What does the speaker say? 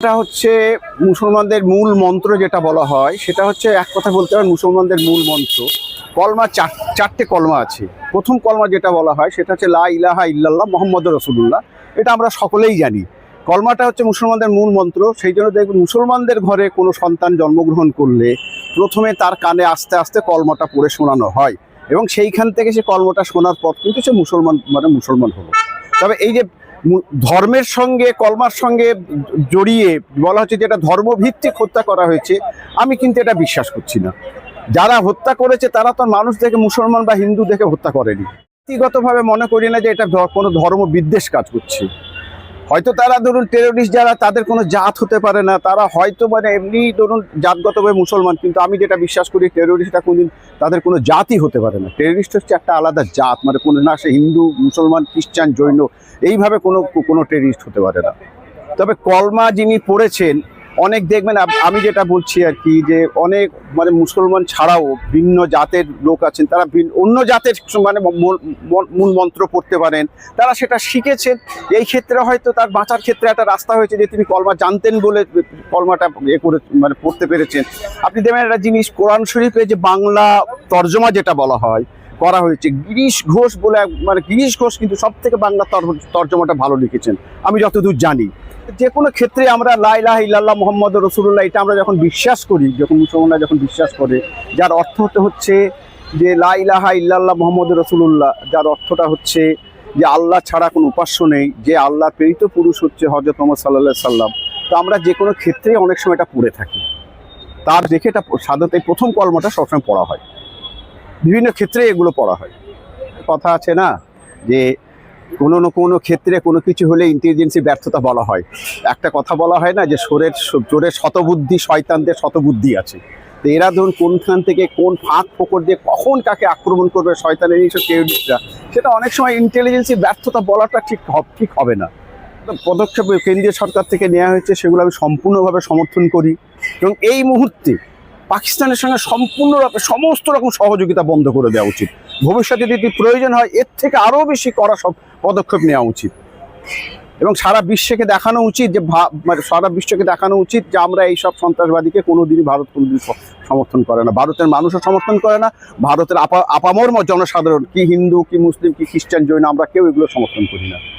এটা হচ্ছে মুসলমানদের মূল মন্ত্র যেটা বলা হয়। সেটা হচ্ছে এক কথা বলতে হয়, মুসলমানদের মূল মন্ত্র। কলমা চার, চারটে কলমা আছে। প্রথম কলমা যেটা বলা হয়, সেটা হচ্ছে লা ইলাহা ইল্লাল্লাহ মোহাম্মদ রসুল্লাহ এটা আমরা সকলেই জানি। কলমাটা হচ্ছে মুসলমানদের মূল মন্ত্র। সেই জন্য দেখবেন মুসলমানদের ঘরে কোনো সন্তান জন্মগ্রহণ করলে প্রথমে তার কানে আস্তে আস্তে কলমাটা পড়ে শোনানো হয়। এবং সেইখান থেকে সে কলমটা শোনার পর কিন্তু সে মুসলমান মানে মুসলমান হলো। তবে এই যে ধর্মের সঙ্গে, কলমার সঙ্গে জড়িয়ে বলা হচ্ছে যে এটা ধর্মভিত্তিক হত্যা করা হয়েছে, আমি কিন্তু এটা বিশ্বাস করছি না। যারা হত্যা করেছে, তারা তো মানুষ দেখে মুসলমান বা হিন্দু দেখে হত্যা করেনি। ব্যক্তিগতভাবে মনে করি না যে এটা কোনো ধর্ম বিদ্বেষ কাজ করছে। হয়তো তারা ধরুন টেরোরিস্ট যারা, তাদের কোনো জাত হতে পারে না। তারা হয়তো মানে এমনি ধরুন জাতগতভাবে মুসলমান, কিন্তু আমি যেটা বিশ্বাস করি টেরোরিস্টটা কোনদিন তাদের কোনো জাতই হতে পারে না। টেরোরিস্ট হচ্ছে একটা আলাদা জাত মানে কোনো না সে হিন্দু, মুসলমান, খ্রিস্টান, জৈন, এইভাবে কোনো কোনো টেরোরিস্ট হতে পারে না। তবে কলমা যিনি পড়েছেন অনেক দেখবেন, আমি যেটা বলছি আর কি, যে অনেক মানে মুসলমান ছাড়াও ভিন্ন জাতের লোক আছেন, তারা অন্য জাতের মানে মূল মন্ত্র পড়তে পারেন, তারা সেটা শিখেছেন। এই ক্ষেত্রে হয়তো তার বাঁচার ক্ষেত্রে একটা রাস্তা হয়েছে যে তিনি কলমা জানতেন বলে কলমাটা এ করে মানে পড়তে পেরেছেন। আপনি দেখবেন একটা জিনিস, কোরআন শরীফে যে বাংলা তর্জমা যেটা বলা হয় করা হয়েছে। গিরিশ ঘোষ বলে মানে গিরিশ ঘোষ কিন্তু সব থেকে বাংলা তর- তর্জমাটা ভালো লিখেছেন। আমি যতদূর জানি। যে কোনো ক্ষেত্রে আমরা লাইলাহ ইল্লাল্লাহ মোহাম্মদ রসুল্লাহ এটা আমরা যখন বিশ্বাস করি, যখন মুসলমানরা যখন বিশ্বাস করে, যার অর্থ হতে হচ্ছে যে লাইলাহা ইল্লাল্লাহ মোহাম্মদ রসুল্লাহ যার অর্থটা হচ্ছে যে আল্লাহ ছাড়া কোনো উপাস্য নেই, যে আল্লাহ প্রেরিত পুরুষ হচ্ছে হজরত মোহাম্মদ সাল্লাহ সাল্লাম তো আমরা যে কোনো ক্ষেত্রেই অনেক সময় এটা পড়ে থাকি। তার দেখে এটা সাধারণত এই প্রথম কর্মটা সবসময় পড়া হয়। বিভিন্ন ক্ষেত্রে এগুলো পড়া হয়। কথা আছে না? যে কোনো না কোনো ক্ষেত্রে কোনো কিছু হলে ইন্টেলিজেন্সি ব্যর্থতা বলা হয়। একটা কথা বলা হয় না যে সোরের জোরের শতবুদ্ধি শয়তানদের শতবুদ্ধি আছে। তো এরা ধরুন কোনখান থেকে কোন ফাঁক ফোকর দিয়ে কখন কাকে আক্রমণ করবে শয়তানের এইসব টেরোরিস্টরা সেটা অনেক সময় ইন্টেলিজেন্সি ব্যর্থতা বলাটা ঠিক ঠিক হবে না। পদক্ষেপ কেন্দ্রীয় সরকার থেকে নেওয়া হয়েছে, সেগুলো আমি সম্পূর্ণভাবে সমর্থন করি। এবং এই মুহূর্তে পাকিস্তানের সঙ্গে সম্পূর্ণরূপে সমস্ত রকম সহযোগিতা বন্ধ করে দেওয়া উচিত। ভবিষ্যতে যদি প্রয়োজন হয়, এর থেকে আরও বেশি করা সব পদক্ষেপ নেওয়া উচিত। এবং সারা বিশ্বকে দেখানো উচিত যে মানে সারা বিশ্বকে দেখানো উচিত যে আমরা এই সব সন্ত্রাসবাদীকে কোনোদিনই ভারত কোনোদিন সমর্থন করে না। ভারতের মানুষও সমর্থন করে না, ভারতের আপা আপামর ম- জনসাধারণ, কি হিন্দু, কি মুসলিম, কি খ্রিস্টান, জৈন, আমরা কেউ এগুলো সমর্থন করি না।